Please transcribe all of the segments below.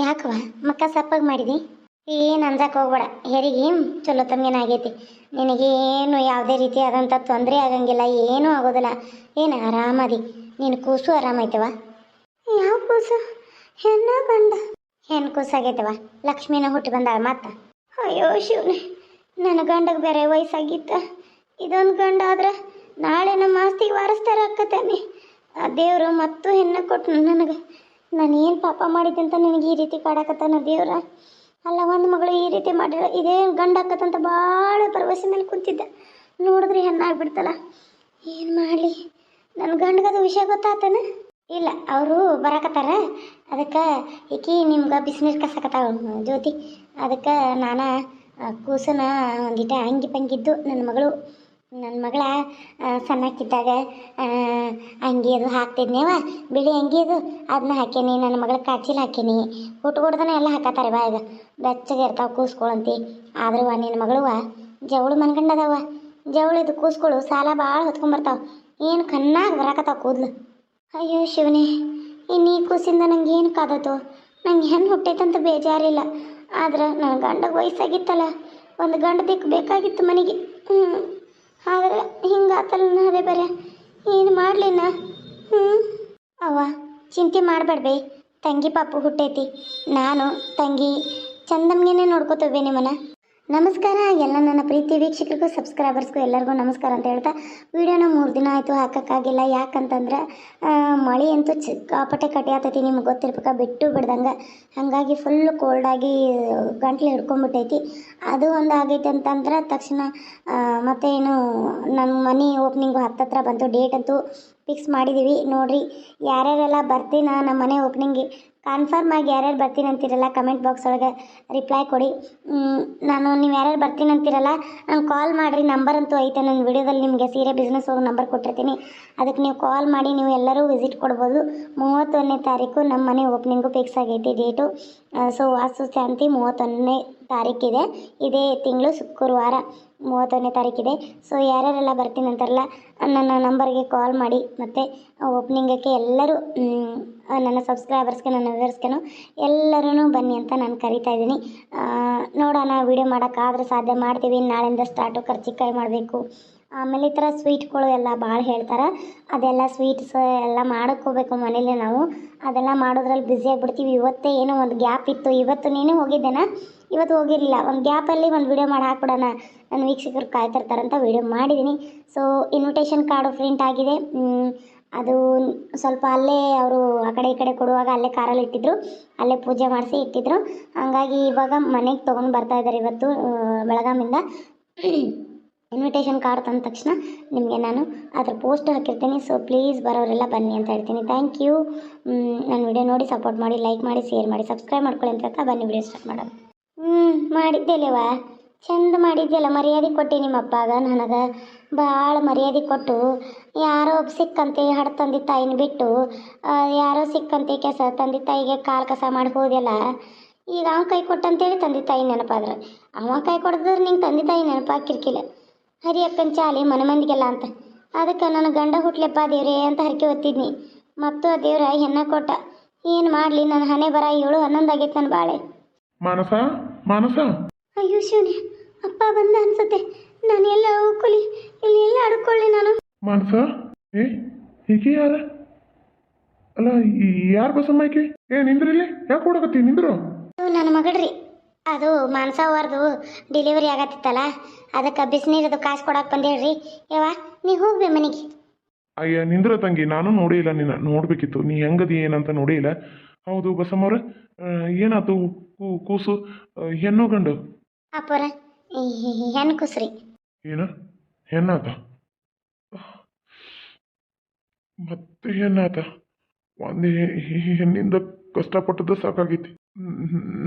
ಯಾಕವ ಮಕ್ಕ ಸಪ್ಪಾಗಿ ಮಾಡಿದಿ? ಏನು ಅಂಜಕ್ಕೆ ಹೋಗ್ಬೇಡ. ಹೆರಿಗೆ ಚಲೋ ತಮ್ಗೇನಾಗೈತಿ ನಿನಗೇನು ಯಾವುದೇ ರೀತಿ ಆದಂಥ ತೊಂದರೆ ಆಗಂಗಿಲ್ಲ ಏನೂ ಆಗೋದಿಲ್ಲ. ಏನು ಆರಾಮದಿ ನೀನು ಕೂಸು ಆರಾಮಾಯ್ತವ ಯಾವ ಕೂಸು? ಹೆಣ್ಣ ಗಂಡ. ಹೆಣ್ಣು ಕೂಸಾಗೈತವ ಲಕ್ಷ್ಮಿನ ಹುಟ್ಟಿ ಬಂದಾಳ ಮತ್ತ? ಅಯ್ಯೋ ಶಿವನೇ ನನ್ನ ಗಂಡಗೆ ಬೇರೆ ವಯಸ್ಸಾಗಿತ್ತ. ಇದೊಂದು ಗಂಡ ಆದ್ರೆ ನಾಳೆ ನಮ್ಮ ಆಸ್ತಿಗೆ ವಾರಸ್ತಾರ ಅಕ್ಕತಾನೆ ಆ ದೇವರು ಮತ್ತು ಹೆಣ್ಣು ಕೊಟ್ಟು ನನಗೆ. ನಾನು ಏನು ಪಾಪ ಮಾಡಿದ್ದೆ ಅಂತ ನನಗೆ ಈ ರೀತಿ ಕಾಡಕತ್ತಾನ ದೇವ್ರ? ಅಲ್ಲ, ಒಂದು ಮಗಳು ಈ ರೀತಿ ಮಾಡಿರೋ, ಇದೇ ಗಂಡ ಆಕತ್ತಂತ ಭಾಳ ಭರವಸೆ ಮೇಲೆ ಕುಂತಿದ್ದೆ. ನೋಡಿದ್ರೆ ಹೆಣ್ಣಾಗ್ಬಿಡ್ತಲ್ಲ. ಏನು ಮಾಡಲಿ? ನನ್ನ ಗಂಡಗದು ವಿಷಯ ಗೊತ್ತಾತನ? ಇಲ್ಲ, ಅವರು ಬರಾಕತ್ತಾರ. ಅದಕ್ಕೆ ಈಕಿ ನಿಮ್ಗೆ ಬಿಸಿನೀರು ಕಸಕತ್ತಾವ ಜ್ಯೋತಿ. ಅದಕ್ಕೆ ನಾನು ಕೂಸನ ಒಂದಿಟ ಅಂಗಿ ಪಂಗಿದ್ದು ನನ್ನ ಮಗಳು ನನ್ನ ಮಗಳ ಸಣ್ಣಕ್ಕಿದ್ದಾಗ ಅಂಗಿ ಅದು ಹಾಕ್ತಿದ್ನೇವ ಬಿಳಿ ಅಂಗಿ ಅದು ಅದನ್ನ ಹಾಕೇನಿ ನನ್ನ ಮಗಳ ಕಾಚಿಲ್ ಹಾಕೇನಿ ಹುಟ್ಕೊಡ್ದನ ಎಲ್ಲ ಹಾಕತ್ತಾರೆ ಬಾಯಾಗ ಬೆಚ್ಚಗೆ ಇರ್ತಾವೆ, ಕೂಸ್ಕೊಳಂತಿ. ಆದ್ರೂ ನಿನ್ನ ಮಗಳುವ ಜವಳು ಮನ್ಕಂಡದವ ಇದು ಕೂಸ್ಕೊಳು, ಸಾಲ ಭಾಳ ಹೊತ್ಕೊಂಬರ್ತಾವ ಏನು ಕಣ್ಣಾಗ ಬರಾಕತ್ತಾವ ಕೂದ್ಲು. ಅಯ್ಯೋ ಶಿವನೇ ಇನ್ನು ಈ ಕೂಸಿಂದ ನಂಗೆ ಏನು ಕಾದತ್ತು ನಂಗೆ ಹೆಣ್ಣು ಹುಟ್ಟೈತಂತ ಬೇಜಾರಿಲ್ಲ. ಆದ್ರೆ ನನ್ನ ಗಂಡಗೆ ವಯಸ್ಸಾಗಿತ್ತಲ್ಲ, ಒಂದು ಗಂಡ ದಿಕ್ಕು ಬೇಕಾಗಿತ್ತು ಮನೆಗೆ. ಹ್ಞೂ ಆದ್ರೆ ಹಿಂಗಾತಲ್ಲ ಅದೇ ಬರ ಏನು ಮಾಡಲಿ ನಾ ಹ್ಞೂ ಅವ್ವ, ಚಿಂತೆ ಮಾಡಬೇಡ್ಬೇ. ತಂಗಿ ಪಾಪು ಹುಟ್ಟೈತಿ. ನಾನು ತಂಗಿ ಚಂದಮ್ಗೆನೆ ನೋಡ್ಕೋತೇವೆ ನಿಮ್ಮನ್ನ. ನಮಸ್ಕಾರ. ಎಲ್ಲ ನನ್ನ ಪ್ರೀತಿ ವೀಕ್ಷಕರಿಗೂ ಸಬ್ಸ್ಕ್ರೈಬರ್ಸ್ಗೂ ಎಲ್ಲರಿಗೂ ನಮಸ್ಕಾರ ಅಂತ ಹೇಳ್ತಾ ವೀಡಿಯೋನ ಮೂರು ದಿನ ಆಯಿತು ಹಾಕೋಕ್ಕಾಗಿಲ್ಲ. ಯಾಕಂತಂದ್ರೆ ಮಳೆ ಅಂತೂ ಚಿಕ್ಕಾಪಟ್ಟೆ ಕಟ್ಟಿಯಾತೈತಿ ನಿಮ್ಗೆ ಗೊತ್ತಿರ್ಬೇಕ, ಬಿಟ್ಟು ಬಿಡ್ದಂಗೆ. ಹಾಗಾಗಿ ಫುಲ್ಲು ಕೋಲ್ಡಾಗಿ ಗಂಟ್ಲು ಹಿಡ್ಕೊಂಬಿಟ್ಟೈತಿ. ಅದು ಒಂದು ಆಗೈತೆ ಅಂತಂದ್ರೆ, ತಕ್ಷಣ ಮತ್ತೆ ಏನು ನನ್ನ ಮನೆ ಓಪನಿಂಗು ಹತ್ತತ್ರ ಬಂತು. ಡೇಟ್ ಅಂತೂ ಫಿಕ್ಸ್ ಮಾಡಿದ್ದೀವಿ ನೋಡಿರಿ, ಯಾರ್ಯಾರೆಲ್ಲ ಬರ್ತೀನ ನಮ್ಮ ಮನೆ ಓಪ್ನಿಂಗ್ಗೆ ಕನ್ಫರ್ಮ್ ಆಗಿ ಯಾರ್ಯಾರು ಬರ್ತೀನಿ ಅಂತೀರಲ್ಲ ಕಮೆಂಟ್ ಬಾಕ್ಸ್ ಒಳಗೆ ರಿಪ್ಲೈ ಕೊಡಿ. ನಾನು ನೀವು ಯಾರ್ಯಾರು ಬರ್ತೀನಿ ಅಂತೀರಲ್ಲ, ನಂಗೆ ಕಾಲ್ ಮಾಡಿರಿ ನಂಬರ್ ಅಂತೂ ಐತೆ ನನ್ನ ವಿಡಿಯೋದಲ್ಲಿ ನಿಮಗೆ ಸೀರೆ ಬಿಸ್ನೆಸ್ ಹೋಗಿ ನಂಬರ್ ಕೊಟ್ಟಿರ್ತೀನಿ. ಅದಕ್ಕೆ ನೀವು ಕಾಲ್ ಮಾಡಿ, ನೀವು ಎಲ್ಲರೂ ವಿಸಿಟ್ ಕೊಡ್ಬೋದು. ಮೂವತ್ತೊಂದನೇ ತಾರೀಕು ನಮ್ಮ ಮನೆ ಓಪನಿಂಗು ಫಿಕ್ಸ್ ಆಗೈತಿ ಡೇಟು ಸೊ ವಾಸ್ತು ಶಾಂತಿ ಮೂವತ್ತೊಂದನೇ ತಾರೀಕಿದೆ. ಇದೇ ತಿಂಗಳು ಶುಕ್ರವಾರ ಮೂವತ್ತೊಂದನೇ ತಾರೀಕಿದೆ. ಸೊ ಯಾರ್ಯಾರೆಲ್ಲ ಬರ್ತೀನಿ ಅಂತಾರಲ್ಲ, ನನ್ನ ನಂಬರ್ಗೆ ಕಾಲ್ ಮಾಡಿ, ಮತ್ತು ಓಪನಿಂಗಕ್ಕೆ ಎಲ್ಲರೂ ನನ್ನ ಸಬ್ಸ್ಕ್ರೈಬರ್ಸ್ಗೆ ನನ್ನ ವ್ಯೂವರ್ಸ್ಗೆನು ಎಲ್ಲರೂ ಬನ್ನಿ ಅಂತ ನಾನು ಕರಿತಾ ಇದ್ದೀನಿ. ನೋಡೋಣ ವಿಡಿಯೋ ಮಾಡೋಕ್ಕಾದ್ರೆ ಸಾಧ್ಯ ಮಾಡ್ತೀವಿ. ನಾಳೆಯಿಂದ ಸ್ಟಾರ್ಟು ಕರ್ಚಿಕಾಯಿ ಮಾಡಬೇಕು. ಆಮೇಲೆ ಈ ಥರ ಸ್ವೀಟ್ಗಳು ಎಲ್ಲ ಭಾಳ ಹೇಳ್ತಾರೆ. ಅದೆಲ್ಲ ಸ್ವೀಟ್ಸ್ ಎಲ್ಲ ಮಾಡೋಕ್ಕೋಗ್ಬೇಕು ಮನೇಲಿ ನಾವು. ಅದೆಲ್ಲ ಮಾಡೋದ್ರಲ್ಲಿ ಬ್ಯುಸಿ ಆಗಿಬಿಡ್ತೀವಿ. ಇವತ್ತೇ ಏನೋ ಒಂದು ಗ್ಯಾಪ್ ಇತ್ತು. ಇವತ್ತು ನೀನು ಹೋಗಿದ್ದೇನಾ? ಇವತ್ತು ಹೋಗಿರಲಿಲ್ಲ. ಒಂದು ಗ್ಯಾಪಲ್ಲಿ ಒಂದು ವಿಡಿಯೋ ಮಾಡಿ ಹಾಕ್ಬಿಡೋಣ. ನನ್ನ ವೀಕ್ಷಕರು ಕಾಯ್ತಿರ್ತಾರಂತ ವೀಡಿಯೋ ಮಾಡಿದ್ದೀನಿ. ಸೊ ಇನ್ವಿಟೇಷನ್ ಕಾರ್ಡು ಪ್ರಿಂಟ್ ಆಗಿದೆ. ಅದು ಸ್ವಲ್ಪ ಅಲ್ಲೇ ಅವರು ಆ ಕಡೆ ಈ ಕಡೆ ಕೊಡುವಾಗ ಅಲ್ಲೇ ಕಾರಲ್ಲಿ ಇಟ್ಟಿದ್ರು, ಅಲ್ಲೇ ಪೂಜೆ ಮಾಡಿಸಿ ಇಟ್ಟಿದ್ರು. ಹಾಗಾಗಿ ಇವಾಗ ಮನೆಗೆ ತೊಗೊಂಡು ಬರ್ತಾ ಇದ್ದಾರೆ ಇವತ್ತು ಬೆಳಗಾಮಿಂದ. ಇನ್ವಿಟೇಷನ್ ಕಾರ್ಡ್ ತಂದ ತಕ್ಷಣ ನಿಮಗೆ ನಾನು ಅದ್ರ ಪೋಸ್ಟ್ ಹಾಕಿರ್ತೀನಿ. ಸೊ ಪ್ಲೀಸ್ ಬರೋರೆಲ್ಲ ಬನ್ನಿ ಅಂತ ಹೇಳ್ತೀನಿ. ಥ್ಯಾಂಕ್ ಯು ನನ್ನ ವಿಡಿಯೋ ನೋಡಿ ಸಪೋರ್ಟ್ ಮಾಡಿ ಲೈಕ್ ಮಾಡಿ ಶೇರ್ ಮಾಡಿ ಸಬ್ಸ್ಕ್ರೈಬ್ ಮಾಡ್ಕೊಳ್ಳಿ ಅಂತ ಬನ್ನಿ ವಿಡಿಯೋ ಸ್ಟಾರ್ಟ್ ಮಾಡೋದು ಹ್ಞೂ ಮಾಡಿದ್ದೇಲೆವಾ ಚಂದ ಮಾಡಿದ್ಯಲ್ಲ, ಮರ್ಯಾದೆ ಕೊಟ್ಟೆ ನಿಮ್ಮ ಅಪ್ಪಾಗ ನನಗೆ. ಭಾಳ ಮರ್ಯಾದೆ ಕೊಟ್ಟು ಯಾರೋ ಒಬ್ಬ ಸಿಕ್ಕಂತೆ ಹಡ ತಂದೆ ತಾಯಿನ ಬಿಟ್ಟು ಯಾರೋ ಸಿಕ್ಕಂತೆ ಕೆಸ ತಂದೆ ತಾಯಿಗೆ ಕಾಲು ಕಸ ಮಾಡಿ ಹೋದೆಲ್ಲ ಈಗ ಅವ ಕೈ ಕೊಟ್ಟಂತೇಳಿ ತಂದೆ ತಾಯಿ ನೆನಪಾದ್ರೆ. ಅವ ಕೈ ಕೊಡದ್ರೆ ನಿಂಗೆ ತಂದೆ ತಾಯಿ ನೆನಪಾಕಿರ್ಕಿಲ್ಲ ಹರಿ ಅಕ್ಕನ ಚಾಲಿ ಮನೆ ಮಂದಿಗೆಲ್ಲ ಅಂತ. ಅದಕ್ಕೆ ನನ್ನ ಗಂಡ ಹುಟ್ಲೆಪ್ಪ ದೇವ್ರೇ ಅಂತ ಹರಕೆ ಹೊತ್ತಿದ್ನಿ. ಮತ್ತು ಆ ದೇವ್ರ ಹೆಣ್ಣ ಕೊಟ್ಟ ಏನು ಮಾಡಲಿ ನನ್ನ ಹಣೆ ಬರ ಏಳು ಹನ್ನೊಂದು ಆಗೈತೆ ನನ್ನ ಬಾಳೆ. ಮಾನಸ ಮಾನಸ. ಅಯ್ಯೋ ಶಿವನೇ ಅಪ್ಪ ಬಂದ ಅನ್ಸುತ್ತೆ. ನಾನು ಎಲ್ಲ ಹೋಗ್ಕೊಳ್ಳಿ ಇಲ್ಲಿ ಎಲ್ಲ ಅಡ್ಕೊಳ್ಳಿ ನಾನು. ಮಾನಸ ಏ ಈಕೆ ಯಾರ? ಅಲ್ಲ ಯಾರು ಬಸಮ್ಮ ಈಕೆ? ಏ ನಿಂದ್ರಿಲ್ಲಿ ಯಾಕೆ ಕೊಡಕತ್ತಿ ನಿಂದ್ರು? ನನ್ನ ಮಗಳ್ರಿ. ಅದು ಮಾನ್ಸವ್ರದು ಡೆಲಿವರಿ ಆಗತ್ತಿತ್ತಲ್ಲ ಅದಕ್ಕೆ ಬಿಸಿನೀರದು ಕಾಸು ಕೊಡಕ್ಕೆ ಬಂದೇಳ್ರಿ. ಯವ್ವ ನೀ ಹೋಗ್ಬೇ ಮನೆಗೆ. ಅಯ್ಯ ನಿಂದ್ರ ತಂಗಿ ನಾನು ನೋಡಿಲ್ಲ ನಿನ್ನ ನೋಡ್ಬೇಕಿತ್ತು. ನೀ ಹೆಂಗದಿ ಏನಂತ ನೋಡಿಲ್ಲ. ಹೌದು ಬಸಮ್ಮವ್ರ ಏನಾತು ಕೂಸು ಹೆಣ್ಣು ಗಂಡು? ಅಪ್ಪರ ಹೆಣ್ಣು ಕುಸ್ರಿ. ಏನ? ಹೆಣ್ಣಾತ ಮತ್ತೆ ಹೆಣ್ಣಾತ ಒಂದೇ ಹೆಣ್ಣಿಂದ ಕಷ್ಟಪಟ್ಟದ ಸಾಕಾಗೈತಿ.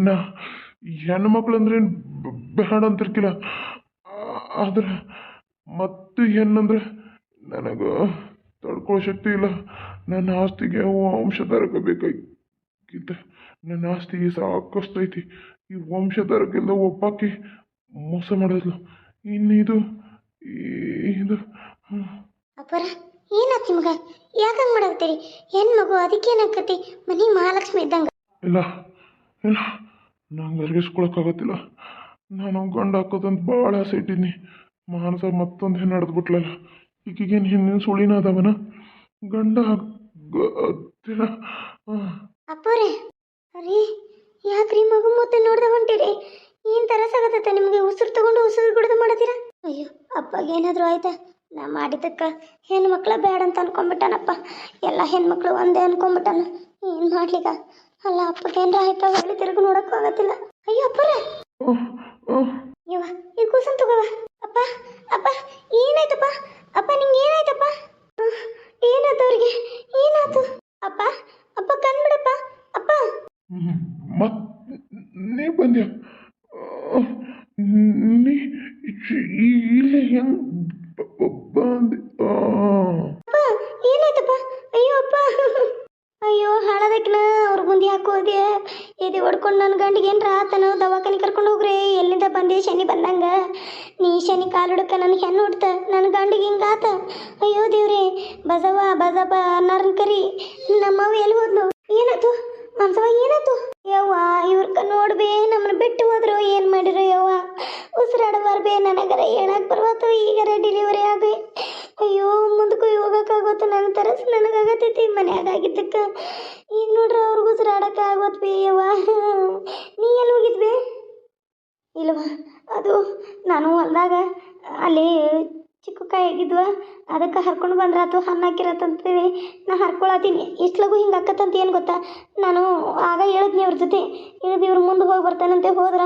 ನಾ, ಹೆಣ್ಣು ಮಕ್ಳು ಅಂದ್ರೆ ಬೇಡ ಅಂತಿರ್ಕಿಲ್ಲ. ಆದ್ರೆ ಮತ್ತು ಹೆಣ್ಣಂದ್ರೆ ನನಗೆ ತಡ್ಕೊಳ್ಳೋ ಶಕ್ತಿ ಇಲ್ಲ. ನನ್ನ ಆಸ್ತಿಗೆ ವಂಶ ಬೇಕಾಗಿದ್ದ. ನನ್ನ ಆಸ್ತಿಗೆ ಸಾಕಷ್ಟು ಐತಿ. ಈ ತರಕಿಂದ ಒಬ್ಬಾಕಿ ಮೋಸ ಮಾಡಿದ್ಲು. ಇನ್ನು ಇದು. ಅಪ್ಪರ ಏನಾತ್ ನಿಮ್ಗೆ? ಯಾಕಂಗೆ ಮಾಡಾಕ್ತೀರಿ ಹೆಣ್ಣು ಮಗು ಅದಕ್ಕೇನಾಕತಿ ಮನೆ ಮಹಾಲಕ್ಷ್ಮಿ ಇದ್ದಂಗ. ಇಲ್ಲ ಇಲ್ಲ. ನಂಗೆ ಅರ್ಗಿಸ್ಕೊಳಕ್ಕಾಗತ್ತಿಲ್ಲ ನಾನು ಗಂಡ ಹಾಕೋದಂತ ಭಾಳ ಆಸೆ ಇಟ್ಟಿನಿ ಮಾನಸ ಮತ್ತೊಂದು ಹೆಣ್ಣು ನಡೆದ್ಬಿಟ್ಲಲ್ಲ ಈಗೀಗೇನು ಹಿಂದಿನ ಸುಳಿನ ಅದಾವನ? ಗಂಡ ಗೊತ್ತಿಲ್ಲ ರೀ ಅರಿ ಯಾಕ್ರಿ ಮಗು ಮತ್ತೆ ನೋಡ್ದ ಹೊಂಟಿರಿ ಏನ್ ತರಸ ಆಗತ್ತ ನಿಮಗೆ ಉಸಿರು ತಗೊಂಡು ಉಸಿರು ಬಿಡದ ಮಾಡತೀರ ಅಯ್ಯೋ ಅಪ್ಪಗೆ ಏನಾದರೂ ಆಯ್ತಾ? ನಾ ಮಾಡಿದ್ದಕ್ಕೆ ಹೆಣ್ಮಕ್ಳ ಬೇಡ ಅಂತ ಅನ್ಕೊಂಡ್ಬಿಟ್ಟಾನಪ್ಪ. ಎಲ್ಲ ಹೆಣ್ಮಕ್ಳು ಒಂದೇ ಅನ್ಕೊಂಡ್ಬಿಟ್ಟಾನ. ಏನ್ ಮಾಡ್ಲಿಕ್ಕ ಅಲ್ಲ ಅಪ್ಪಗೆ ಏನ್ರ ಆಯ್ತಾ? ಹೊಳ್ಳಿ ತಿರುಗಿ ನೋಡಕ್ಕೂ ಆಗತ್ತಿಲ್ಲ. ಅಯ್ಯೋ ಅಪ್ಪರ! ಇವ ಈ ಕೂಸನ್ ತಗೋವ. ಅಪ್ಪ ಅಪ್ಪ ಏನಾಯ್ತಪ್ಪ ಅಪ್ಪ ನಿಂಗೆ ಏನಾಯ್ತಪ್ಪ ಅಹ್, ಏನಾಯ್ತು ಅವ್ರಿಗೆ ಏನಾಯ್ತು ಅಪ್ಪ ಅಪ್ಪ ಕಣ್ಬಿಡಪ್ಪ ಅಪ್ಪ ಮತ್ ನೀ ಬಂದ್ಯ ಆ, ನೀ ಈ- ಇಲ್ಲಿ ಹೆಂಗ್ ಬ- ಬ- ಬಂದೆ ಆ. ಅಪ್ಪ ಏನಾಯ್ತಪ್ಪ ಅಯ್ಯೋ ಅಪ್ಪ ಅಯ್ಯೋ ಹಾಳದಕ್ಕಿನ ಅವ್ರ ಮುಂದೆ ಯಾಕೆ ಹೋದೆ ಎದೆ ಗಂಡಿಗೆ ಏನ್ರ ಆತನು ದವಾಖಾನೆ ಕರ್ಕೊಂಡು ಹೋಗ್ರಿ. ಎಲ್ಲಿಂದ ಬಂದೆ ಶನಿ ಬಂದಂಗ? ನೀ ಶನಿ ಕಾಲು ಹುಡುಕ ನನಗೆ ಹೆಣ್ಣು ಹುಡ್ತ ನನ್ನ ಗಂಡಿಗೆ ಹಿಂಗಾತ ಅಯ್ಯೋ ದೇವ್ರಿ, ಬಸವ ಬಸಪ್ಪ ಅನ್ನಾರನ್ ಕರಿ ನಮ್ಮವ ಎಲ್ಲಿ ಹೋದ್ನು ಏನಾಯ್ತು? ಮನ್ಸವ ಏನಾಯ್ತು? ಯವ್ವ ಇವ್ರಕ ನೋಡ್ಬೇ ನಮ್ಮನ್ನ ಬಿಟ್ಟು ಹೋದ್ರು. ಏನು ಮಾಡಿರೋ ಯವ್ವ? ಉಸಿರಾಡಬಾರ್ಬೇ ನನಗರ ಹೇಳಕ್ ಬರ್ವತ್ತು? ಈಗರ ಡೆಲಿವರಿ ಆಗಿ ಅಯ್ಯೋ, ಮುಂದಕ್ಕೂ ಹೋಗಕ್ಕಾಗೋತು ನನ್ನ ತರಸ್ ನನಗಾಗತೈತಿ ಮನ್ಯಾಗ ಆಗಿದ್ದಕ್ಕ ಈಗ ನೋಡ್ರಿ ಅವ್ರಿಗೆ ಉಸಿರಾಡಕ್ಕೆ ಆಗೋತ್ ಬೇ ಯವ್ವ. ನೀ ಎಲ್ಲಿ ಹೋಗಿದ್ವಿ ಇಲ್ವಾ ಅದು ನಾನು ಹೊಲ್ದಾಗ ಅಲ್ಲಿ ಚಿಕ್ಕ ಕಾಯಿ ಆಗಿದ್ವ? ಅದಕ್ಕೆ ಹರ್ಕೊಂಡು ಬಂದ್ರಾತು ಹಣ್ಣು ಹಾಕಿರತ್ತಂತೇಳಿ ನಾ ಹರ್ಕೊಳತೀನಿ ಇಷ್ಟ್ಲಗು ಹಿಂಗೆ ಆಕತ್ತಂತ ಏನು ಗೊತ್ತಾ? ನಾನು ಆಗ ಹೇಳಿದ್ನಿ ಇವ್ರ ಜೊತೆ. ಇಳಿದು ಇವ್ರು ಮುಂದೆ ಹೋಗಿ ಬರ್ತಾನಂತೆ ಹೋದ್ರ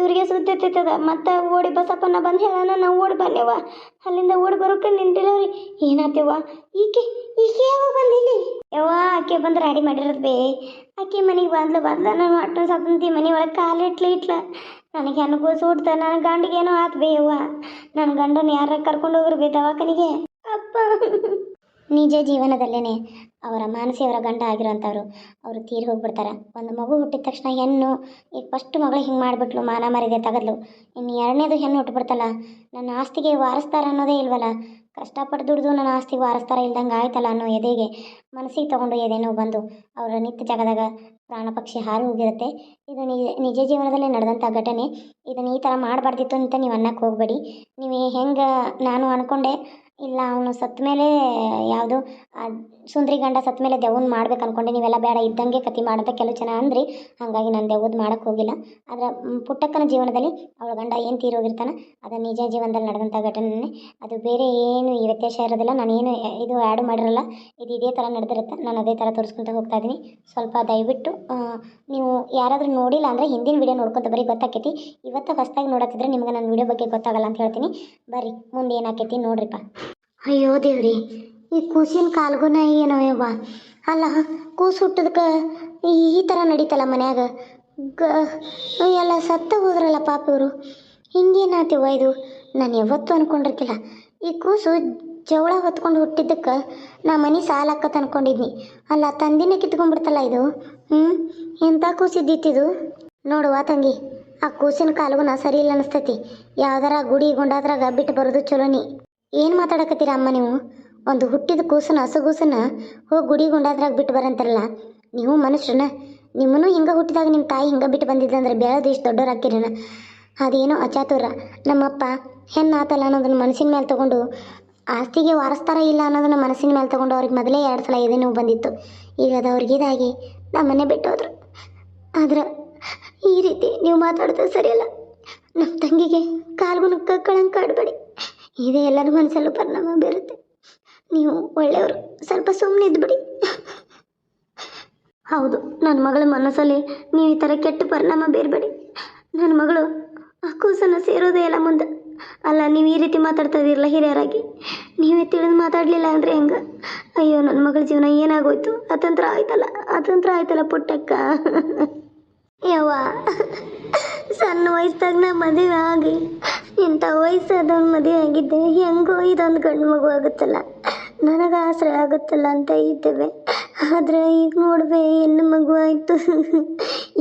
ಇವ್ರಿಗೆ ಸುದ್ದಿ ಎತ್ತೈತದ ಮತ್ತು ಓಡಿ ಬಸಪ್ಪನ ಬಂದು ಹೇಳೋಣ ನಾವು ಓಡಿ ಬಂದೇವ. ಅಲ್ಲಿಂದ ಓಡಿ ಬರೋಕೆ ನಿಂತಿಲ್ಲವ್ರಿ ಏನಾತೇವ ಈಕೆ ಈಕೆ ಯಾವಾಗ ಬಂದಿಲ್ಲಿ ಯವ್ವ, ಆಕೆ ಬಂದು ರೆಡಿ ಮಾಡಿರೋದು ಬೇ. ಆಕೆ ಮನೆಗೆ ಬಂದ್ಲು ಬಂದ ನಾನು ಅಟ್ಟನ ಸತ್ತಂತಿ ಮನೆ ಒಳಗೆ ಕಾಲು ಇಟ್ಲ ಇಟ್ಲ. ನನಗೆ ಅನುಕೂಲ ಸೂಡ್ತ ನನ್ನ ಗಂಡಿಗೆ ಏನೋ ಆತ್ ಬೇ ಯವ್ವ ನನ್ನ ಗಂಡನ ಯಾರ ಕರ್ಕೊಂಡು ಹೋಗ್ರಿ ಬೇ ದವಾಖಾನಿಗೆ? ಅಪ್ಪ. ನಿಜ ಜೀವನದಲ್ಲೇನೆ ಅವರ ಮಾನಸಿ ಅವರ ಗಂಡ ಆಗಿರೋಂಥವ್ರು ಅವರು ತೀರಿ ಹೋಗ್ಬಿಡ್ತಾರೆ. ಒಂದು ಮಗು ಹುಟ್ಟಿದ ತಕ್ಷಣ ಹೆಣ್ಣು ಈಗ ಫಸ್ಟ್ ಮಗಳು ಹಿಂಗೆ ಮಾಡಿಬಿಟ್ಲು ಮಾನ ಮರಿದೆ ತಗದ್ಲು. ಇನ್ನು ಎರಡನೇದು ಹೆಣ್ಣು ಹುಟ್ಟುಬಿಡ್ತಲ್ಲ ನನ್ನ ಆಸ್ತಿಗೆ ವಾರಿಸ್ತಾರ ಅನ್ನೋದೇ ಇಲ್ವಲ್ಲ? ಕಷ್ಟಪಟ್ಟು ದುಡಿದು ನನ್ನ ಆಸ್ತಿ ವಾರಸ್ತಾರ ಇಲ್ದಂಗೆ ಆಯ್ತಲ್ಲ ಅನ್ನೋ ಎದೆಗೆ ಮನಸ್ಸಿಗೆ ತಗೊಂಡು ಎದೆನೋ ಬಂದು ಅವರ ನಿತ್ಯ ಜಾಗದಾಗ ಪ್ರಾಣ ಪಕ್ಷಿ ಹಾರಿ ಹೋಗಿರುತ್ತೆ ಇದು ನಿಜ ನಿಜ ಜೀವನದಲ್ಲಿ ನಡೆದಂಥ ಘಟನೆ. ಇದನ್ನು ಈ ಥರ ಮಾಡಬಾರ್ದಿತ್ತು ಅಂತ ನೀವು ಅನ್ನಕ್ಕೆ ಹೋಗಬೇಡಿ. ನೀವು ಹೆಂಗೆ ನಾನು ಅಂದ್ಕೊಂಡೆ ಇಲ್ಲ, ಅವನು ಸತ್ತ ಮೇಲೆ ಯಾವುದು ಸುಂದ್ರಿ ಗಂಡ ಸತ್ತ ಮೇಲೆ ದೆವ್ವನ್ ಮಾಡ್ಬೇಕು ಅನ್ಕೊಂಡೆ, ನೀವೆಲ್ಲ ಬೇಡ, ಇದ್ದಂಗೆ ಕತಿ ಮಾಡಂತ ಕೆಲವು ಜನ ಅಂದ್ರಿ, ಹಾಗಾಗಿ ನಾನು ದೆವ್ವದ್ ಮಾಡೋಕ್ಕೆ ಹೋಗಿಲ್ಲ. ಆದರೆ ಪುಟ್ಟಕ್ಕನ ಜೀವನದಲ್ಲಿ ಅವಳ ಗಂಡ ಏನು ತೀರೋಗಿರ್ತಾನೆ ಅದು ನಿಜ ಜೀವನದಲ್ಲಿ ನಡೆದಂಥ ಘಟನೆ ಅದು ಬೇರೆ ಏನು ಈ ವ್ಯತ್ಯಾಸ ಇರೋದಿಲ್ಲ ನಾನೇನು ಇದು ಆ್ಯಡ್ ಮಾಡಿರಲ್ಲ, ಇದು ಇದೇ ಥರ ನಡೆದಿರುತ್ತೆ, ನಾನು ಅದೇ ಥರ ತೋರಿಸ್ಕೊತ ಹೋಗ್ತಾ ಇದ್ದೀನಿ. ಸ್ವಲ್ಪ ದಯವಿಟ್ಟು ನೀವು ಯಾರಾದರೂ ನೋಡಿಲ್ಲ ಅಂದರೆ ಹಿಂದಿನ ವಿಡಿಯೋ ನೋಡ್ಕೊತ ಬರೀ, ಗೊತ್ತಾಕೈತಿ. ಇವತ್ತು ಹೊಸ್ದಾಗಿ ನೋಡತ್ತಿದ್ರೆ ನಿಮ್ಗೆ ನನ್ನ ವಿಡಿಯೋ ಬಗ್ಗೆ ಗೊತ್ತಾಗಲ್ಲ ಅಂತ ಹೇಳ್ತೀನಿ. ಬರ್ರಿ, ಮುಂದೆ ಏನಾಕೈತಿ ನೋಡ್ರಿಪ್ಪ ಅಯ್ಯೋ ದೇವ್ರಿ, ಈ ಕೂಸಿನ ಕಾಲ್ಗುನ ಏನೋ ಯವ್ವ. ಅಲ್ಲ, ಕೂಸು ಹುಟ್ಟದಕ್ಕೆ ಈ ಥರ ನಡೀತಲ್ಲ ಮನ್ಯಾಗ? ಗ, ಎಲ್ಲ ಸತ್ತ ಹೋದ್ರಲ್ಲ ಪಾಪ ಇವರು. ಹಿಂಗೇನಾತಿವ ಇದು? ನಾನು ಯಾವತ್ತೂ ಅನ್ಕೊಂಡಿರ್ತಿಲ್ಲ. ಈ ಕೂಸು ಜವಳ ಹೊತ್ಕೊಂಡು ಹುಟ್ಟಿದ್ದಕ್ಕೆ ನಾ ಮನೆ ಸಾಲಕ್ಕತ್ ಅನ್ಕೊಂಡಿದ್ನಿ. ಅಲ್ಲ, ತಂದಿನೇ ಕಿತ್ಕೊಂಡ್ಬಿಡ್ತಲ್ಲ ಇದು? ಹ್ಞೂ ಎಂಥ ಕೂಸಿದ್ದಿತ್ತಿದು ನೋಡುವ ತಂಗಿ, ಆ ಕೂಸಿನ ಕಾಲ್ಗುನ ಸರಿ ಇಲ್ಲ ಅನಿಸ್ತೈತಿ. ಯಾವ್ದಾರ ಗುಡಿ ಗುಂಡಾದ್ರಾಗ ಬಿಟ್ಟು ಬರೋದು ಚಲೋನಿ. ಏನು ಮಾತಾಡಕತ್ತೀರ ಅಮ್ಮ ನೀವು? ಒಂದು ಹುಟ್ಟಿದ ಕೂಸನ ಹಸುಗೂಸನ್ನ ಹೋಗಿ ಗುಡಿ ಗುಂಡಾದ್ರಾಗ ಬಿಟ್ಟು ಬರಂತಾರಲ್ಲ, ನೀವು ಮನುಷ್ಯರನ್ನ, ನಿಮ್ಮನ್ನು ಹಿಂಗೆ ಹುಟ್ಟಿದಾಗ ನಿಮ್ಮ ತಾಯಿ ಹಿಂಗೆ ಬಿಟ್ಟು ಬಂದಿದ್ದಂದ್ರೆ ಬೆಳೆದು ಇಷ್ಟು ದೊಡ್ಡವರಾಕಿರನ ಅದೇನೋ ಅಚಾತುರ. ನಮ್ಮಪ್ಪ ಹೆಣ್ಣಾತಲ್ಲ ಅನ್ನೋದನ್ನ ಮನಸ್ಸಿನ ಮೇಲೆ ತಗೊಂಡು, ಆಸ್ತಿಗೆ ವಾರಸ್ತಾರ ಇಲ್ಲ ಅನ್ನೋದನ್ನ ಮನಸ್ಸಿನ ಮೇಲೆ ತಗೊಂಡು ಅವ್ರಿಗೆ ಮೊದಲೇ ಎರಡು ಸಲ ಎದೆ ನೋವು ಬಂದಿತ್ತು. ಈಗ ಅದು ಅವ್ರಿಗೆ ಇದಾಗಿ ನಮ್ಮನ್ನೇ ಬಿಟ್ಟೋದ್ರು. ಆದ್ರೆ ಈ ರೀತಿ ನೀವು ಮಾತಾಡೋದು ಸರಿಯಲ್ಲ. ನಮ್ಮ ತಂಗಿಗೆ ಕಾಲ್ಗುನ ಕಳಂಕ ಆಡಬೇಡಿ. ಇದೇ ಎಲ್ಲರ ಮನಸ್ಸಲ್ಲೂ ಪರಿಣಾಮ ಬೀರುತ್ತೆ. ನೀವು ಒಳ್ಳೆಯವರು. ಸ್ವಲ್ಪ ಸುಮ್ಮನೆ ಇದ್ಬಿಡಿ. ಹೌದು ನನ್ನ ಮಗಳ ಮನಸ್ಸಲ್ಲಿ ನೀವು ಈ ಥರ ಕೆಟ್ಟ ಪರಿಣಾಮ ಬೀರಬೇಡಿ. ನನ್ನ ಮಗಳು ಆ ಕೂಸನ್ನು ಸೇರೋದೇ ಇಲ್ಲ ಮುಂದೆ. ಅಲ್ಲ, ನೀವು ಈ ರೀತಿ ಮಾತಾಡ್ತಾ ಇದ್ದೀರಲ್ಲ ಹಿರಿಯರಾಗಿ. ನೀವೇ ತಿಳಿದು ಮಾತಾಡಲಿಲ್ಲ ಅಂದರೆ ಹೆಂಗೆ? ಅಯ್ಯೋ ನನ್ನ ಮಗಳ ಜೀವನ ಏನಾಗೋಯ್ತು? ಅತಂತ್ರ ಆಯ್ತಲ್ಲ ಅತಂತ್ರ ಆಯ್ತಲ್ಲ ಪುಟ್ಟಕ್ಕ. ಯವ್ವ, ಸಣ್ಣ ವಯಸ್ಸಾಗ ನಾ ಮದುವೆ ಆಗಿ ಇಂಥ ವಯಸ್ಸಾದವ್ನ ಮದುವೆ ಆಗಿದ್ದೆ, ಹೆಂಗೋ ಇದೊಂದು ಗಂಡು ಮಗು ಆಗುತ್ತಲ್ಲ. ನನಗೆ ಆಸರೆ ಆಗುತ್ತಲ್ಲ ಅಂತ ಇದ್ದೇವೆ. ಆದರೆ ಈಗ ನೋಡ್ಬೆ ಹೆಣ್ಣು ಮಗು ಆಯಿತು.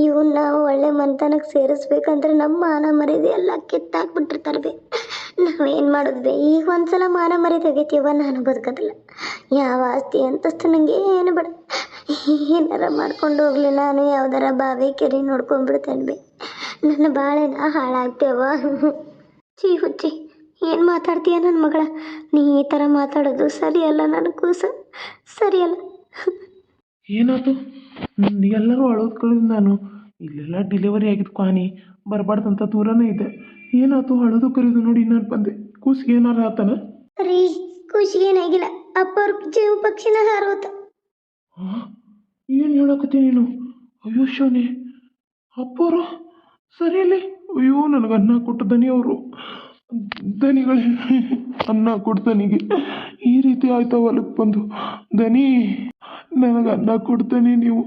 ಇವನ್ನ ಒಳ್ಳೆ ಮನ್ತನಕ್ಕೆ ಸೇರಿಸ್ಬೇಕಂದ್ರೆ ನಮ್ಮ ಮಾನ ಮರ್ಯಾದೆ ಎಲ್ಲ ಕಿತ್ತಾಕ್ಬಿಟ್ಟಿರ್ತಾರೆ ಬೇ ನಾವೇನು ಮಾಡೋದು ಬೇ ಈಗ ಒಂದ್ಸಲ ಮಾನ ಮರ್ಯಾದೆ ಆಗೈತಿವ ನಾನು ಬದುಕೋದಿಲ್ಲ. ಯಾವ ಆಸ್ತಿ ಅಂತಸ್ತು ನನಗೆ ಏನು ಬೇಡ. ಏನಾರ ಮಾಡ್ಕೊಂಡು ಹೋಗ್ಲಿ, ನಾನು ಯಾವ್ದಾರ ಬಾವಿ ಕೆರೆ ನೋಡ್ಕೊಂಡ್ಬಿಡ್ತೇನೆ ಬೇ ನನ್ನ ಬಾಳೆನ ಹಾಳಾಗ್ತೇವ. ಚೀ ಹುಚ್ಚಿ ಏನು ಮಾತಾಡ್ತೀಯ ನನ್ನ ಮಗಳ? ನೀ ಈ ಥರ ಮಾತಾಡೋದು ಸರಿಯಲ್ಲ ನನ್ನ ಕೂಸ? ಸರಿಯಲ್ಲ. ಏನಾಯ್ತು ಎಲ್ಲರೂ ಅಳೋದು ಕಳೆದು ನಾನು. ಇಲ್ಲೆಲ್ಲ ಡಿಲಿವರಿ ಆಗಿದ್ದು ಕ್ವಾನಿ ಬರಬಾರ್ದಂತ ದೂರನೇ ಇದೆ. ಏನಾಯ್ತು ಅಳೋದು ಕರೀದು ನೋಡಿ ನಾನು ಬಂದೆ. ಕೂಸಿಗೆ ಏನಾರ ಆತನ? ರೀ ಖುಷಿ ಏನಾಗಿಲ್ಲ. ಅಪ್ಪ ಅವ್ರ ಜೀವ ಪಕ್ಷಿನ ಹಾರೋತ. ಏನು ಹೇಳಕತ್ತಿ ನೀನು? ಅಯ್ಯೋ ಶೋನೆ ಅಪ್ಪವರು ಸರಿಯಲ್ಲಿ? ಅಯ್ಯೋ ನನಗೆ ಅನ್ನ ಕೊಟ್ಟ ಅವರು ದನಿಗಳೇ, ಅನ್ನ ದನಿಗೆ ಈ ರೀತಿ ಆಯ್ತಾ ಹೊಲಕ್ಕೆ ಬಂದು? ದನಿ, ನನಗೆ ಅನ್ನ ಕೊಡ್ತೇನೆ ನೀವು.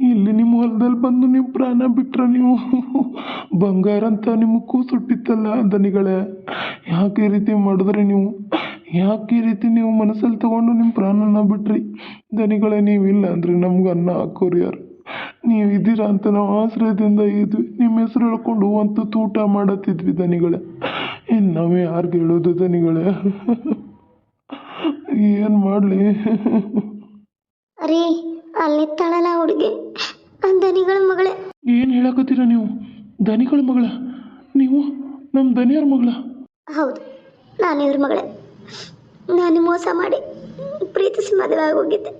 ಇಲ್ಲಿ ನಿಮ್ಮ ಹೊಲದಲ್ಲಿ ಬಂದು ನೀವು ಪ್ರಾಣ ಬಿಟ್ರೆ ನೀವು. ಬಂಗಾರ ಅಂತ ನಿಮಗೆ ಕೂಸುಟ್ಟಿತ್ತಲ್ಲ ದನಿಗಳೇ. ಯಾಕೆ ಈ ರೀತಿ ಮಾಡಿದ್ರಿ ನೀವು? ಯಾಕೆ ಈ ರೀತಿ ನೀವು ಮನಸ್ಸಲ್ಲಿ ತಗೊಂಡು ನಿಮ್ಮ ಪ್ರಾಣನ ಬಿಟ್ರಿ? ದನಿಗಳೇ, ನೀವಿಲ್ಲ ಅಂದರೆ ನಮ್ಗೆ ಅನ್ನ ಹಾಕೋರು ಯಾರು? ನೀವು ಇದ್ದೀರಾ ಅಂತ ನಾವು ಆಶ್ರಯದಿಂದ ಇದ್ವಿ. ನಿಮ್ಮ ಹೆಸರು ಹೇಳ್ಕೊಂಡು ಅಂತೂ ತೂಟ ಮಾಡತ್ತಿದ್ವಿ ದನಿಗಳೇ. ಇನ್ನು ನಾವು ಯಾರಿಗೆ ಹೇಳೋದು ದನಿಗಳೇ. ಏನು ಮಾಡಲಿ? ರೀ ಅಲ್ಲಿ ತಳಲ ಹುಡುಗಿ. ದನಿಗಳ ಮಗಳೇ. ಏನು ಹೇಳಕತ್ತೀರ ನೀವು? ದನಿಗಳ ಮಗಳ? ನೀವು? ನಮ್ಮ ದನಿಯರ ಮಗಳ? ಹೌದು ನಾನು ಇವ್ರ ಮಗಳೇ. ನಾನು ಮೋಸ ಮಾಡಿ ಪ್ರೀತಿಸಿ ಮದುವೆ ಆಗೋಗಿದ್ದೆ.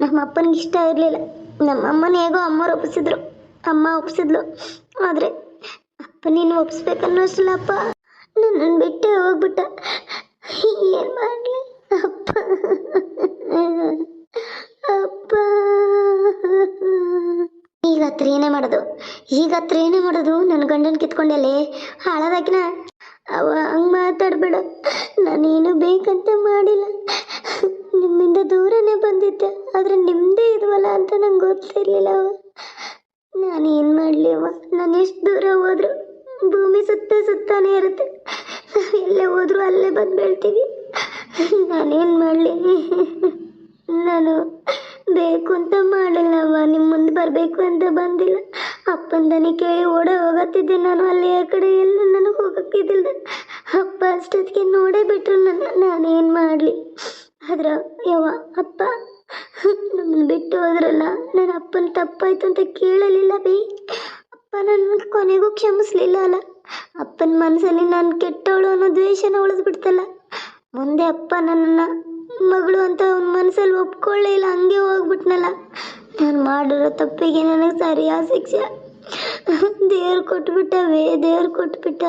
ನಮ್ಮ ಅಪ್ಪನಿಗೆ ಇಷ್ಟ ಇರಲಿಲ್ಲ. ನಮ್ಮ ಅಮ್ಮನ ಹೇಗೋ ಅಮ್ಮವ್ರು ಒಪ್ಪಿಸಿದ್ರು. ಅಮ್ಮ ಒಪ್ಪಿಸಿದ್ಲು. ಆದರೆ ಅಪ್ಪ ನೀನು ಒಪ್ಪಿಸ್ಬೇಕನ್ನೋಷ್ಟಲ್ಲ ಅಪ್ಪ ನನ್ನನ್ನು ಬಿಟ್ಟೆ ಹೋಗ್ಬಿಟ್ಟ. ಏನು ಮಾಡಲಿ? ಅಪ್ಪ. ಅಪ್ಪ. ಈಗ ಹತ್ರ ಏನೇ ಮಾಡೋದು? ಈಗ ಹತ್ರ ಏನೇ ಮಾಡೋದು? ನನ್ನ ಗಂಡನ ಕಿತ್ಕೊಂಡೆಲೆ? ಹಾಳದಾಕಿನ? ಅವ ಹಂಗೆ ಮಾತಾಡಬೇಡ. ನಾನೇನು ಬೇಕಂತ ಮಾಡಿಲ್ಲ. ನಿಮ್ಮಿಂದ ದೂರನೇ ಬಂದಿದ್ದೆ. ಆದರೆ ನಿಮ್ಮದೇ ಇದ್ವಲ್ಲ ಅಂತ ನಂಗೆ ಗೊತ್ತಿರಲಿಲ್ಲ ಅವ. ನಾನೇನು ಮಾಡಲಿ ಅವ? ನಾನು ಎಷ್ಟು ದೂರ ಹೋದ್ರು? ಸುತ್ತ ಸುತ್ತಾನೇ ಇರುತ್ತೆ. ಎಲ್ಲೇ ಹೋದ್ರು ಅಲ್ಲೇ ಬಂದು ಬೀಳ್ತೀವಿ ನಾನೇನು ಮಾಡಲಿ? ನಾನು ಬೇಕು ಅಂತ ಮಾಡಲ್ಲವ ನಿಮ್ಮ ಮುಂದೆ ಬರಬೇಕು ಅಂತ ಬಂದಿಲ್ಲ. ಅಪ್ಪಂದನಿ ಕೇಳಿ ಓಡ ಹೋಗತ್ತಿದ್ದೆ ನಾನು. ಅಲ್ಲಿ ಆ ಕಡೆ ಎಲ್ಲ ನನಗೆ ಹೋಗಕ್ಕಿದ್ದಿಲ್ಲ. ಅಪ್ಪ ಅಷ್ಟೊತ್ತಿಗೆ ನೋಡೇ ಬಿಟ್ರು ನನ್ನ. ನಾನೇನು ಮಾಡಲಿ? ಆದ್ರೆ ಯವ್ವ, ಅಪ್ಪ ನಮ್ಮನ್ನು ಬಿಟ್ಟು ಹೋದ್ರಲ್ಲ, ನನ್ನ ಅಪ್ಪನ ತಪ್ಪಾಯ್ತು ಅಂತ ಕೇಳಲಿಲ್ಲ ಬೇ. ಅಪ್ಪ ನನ್ನ ಕೊನೆಗೂ ಕ್ಷಮಿಸ್ಲಿಲ್ಲ ಅಲ್ಲ. ಅಪ್ಪನ ಮನಸ್ಸಲ್ಲಿ ನಾನು ಕೆಟ್ಟವಳು ಅನ್ನೋ ದ್ವೇಷನ ಉಳಿದು ಬಿಡ್ತಲ್ಲ. ಮುಂದೆ ಅಪ್ಪ ನನ್ನನ್ನು ಮಗಳು ಅಂತ ಅವನ ಮನಸ್ಸಲ್ಲಿ ಒಪ್ಕೊಳ್ಳೇ ಇಲ್ಲ, ಹಂಗೆ ಹೋಗ್ಬಿಟ್ನಲ್ಲ. ನಾನು ಮಾಡಿರೋ ತಪ್ಪಿಗೆ ನನಗೆ ಸರಿಯಾದ ಶಿಕ್ಷೆ. ದೇವ್ರು ಕೊಟ್ಬಿಟ್ಟವೇ ದೇವ್ರು ಕೊಟ್ಬಿಟ್ಟ.